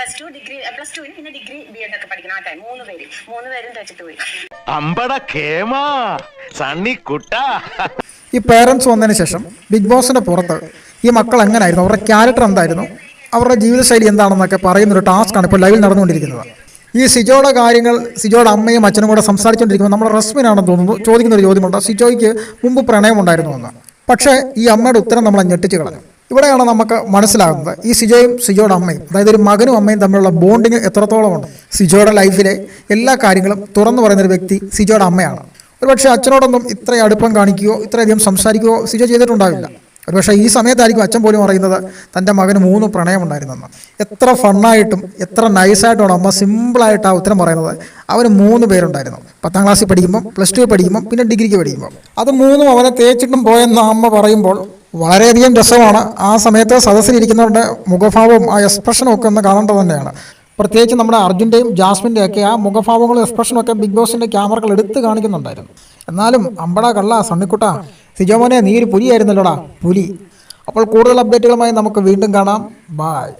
Plus two degree plus ടുവിന് പിന്നെ degree B Ed ഒക്കെ പഠിക്കണം ആ ടൈം മൂന്ന് പേര്. മൂന്ന് പേരും തേച്ചിട്ട് പോയി. അമ്പട കേമാ സണ്ണി കുട്ട. ഈ പേരൻസ് വന്നതിന് ശേഷം ബിഗ് ബോസിന്റെ പുറത്ത് ഈ മക്കൾ എങ്ങനെയായിരുന്നു അവരുടെ ക്യാരക്ടർ എന്തായിരുന്നു? അവരുടെ ജീവിതശൈലി എന്താണെന്നൊക്കെ പറയുന്നൊരു ടാസ്ക്കാണ് ഇപ്പോൾ ലൈവിൽ നടന്നുകൊണ്ടിരിക്കുന്നത്. ഈ സിജോയുടെ കാര്യങ്ങൾ സിജോയുടെ അമ്മയും അച്ഛനും കൂടെ സംസാരിച്ചുകൊണ്ടിരിക്കുമ്പോൾ നമ്മുടെ റസ്മിനാണെന്ന് തോന്നുന്നു ചോദിക്കുന്ന ഒരു ചോദ്യമുണ്ട്. സിജോയ്ക്ക് മുമ്പ് പ്രണയമുണ്ടായിരുന്നു എന്ന്. പക്ഷേ ഈ അമ്മയുടെ ഉത്തരം നമ്മളെ ഞെട്ടിച്ച് കളഞ്ഞു. ഇവിടെയാണ് നമുക്ക് മനസ്സിലാകുന്നത്. ഈ സിജോയും സിജോയുടെ അമ്മയും അതായത് ഒരു മകനും അമ്മയും തമ്മിലുള്ള ബോണ്ടിങ് എത്രത്തോളം ഉണ്ട് സിജോയുടെ ലൈഫിലെ എല്ലാ കാര്യങ്ങളും തുറന്നു പറയുന്നൊരു വ്യക്തി സിജോയുടെ അമ്മയാണ്. ഒരുപക്ഷെ അച്ഛനോടൊന്നും ഇത്ര അടുപ്പം കാണിക്കുകയോ ഇത്രയധികം സംസാരിക്കുകയോ സിജോ ചെയ്തിട്ടുണ്ടാവില്ല. ഒരുപക്ഷെ ഈ സമയത്തായിരിക്കും അച്ഛൻ പോലും അറിയുന്നത് തന്റെ മകന് മൂന്ന് പ്രണയമുണ്ടായിരുന്നെന്ന്. എത്ര ഫണ്ണായിട്ടും എത്ര നൈസായിട്ടുമാണ് അമ്മ സിമ്പിളായിട്ട് ആ ഉത്തരം പറയുന്നത്. അവന് മൂന്ന് പേരുണ്ടായിരുന്നു. പത്താം ക്ലാസ്സിൽ പഠിക്കുമ്പം പ്ലസ് ടു പഠിക്കുമ്പം പിന്നെ ഡിഗ്രിക്ക് പഠിക്കുമ്പം. അത് മൂന്നും അവനെ തേച്ചിട്ടും പോയെന്ന് അമ്മ പറയുമ്പോൾ വളരെയധികം രസമാണ്. ആ സമയത്ത് സദസ്സിലിരിക്കുന്നവരുടെ മുഖഭാവവും ആ എക്സ്പ്രഷനും ഒക്കെ ഒന്ന് കാണേണ്ടത് തന്നെയാണ്. പ്രത്യേകിച്ച് നമ്മുടെ അർജുന്റെയും ജാസ്മിന്റെ ഒക്കെ ആ മുഖഭാവങ്ങളും എക്സ്പ്രഷനും ഒക്കെ ബിഗ് ബോസിന്റെ ക്യാമറകൾ എടുത്ത് കാണിക്കുന്നുണ്ടായിരുന്നു. എന്നാലും അമ്പട കള്ള സണ്ണിക്കുട്ട സിജോമോനെ നീ ഒരു പുലിയായിരുന്നല്ലോടാ പുലി. അപ്പോൾ കൂടുതൽ അപ്ഡേറ്റുകളുമായി നമുക്ക് വീണ്ടും കാണാം. ബായ്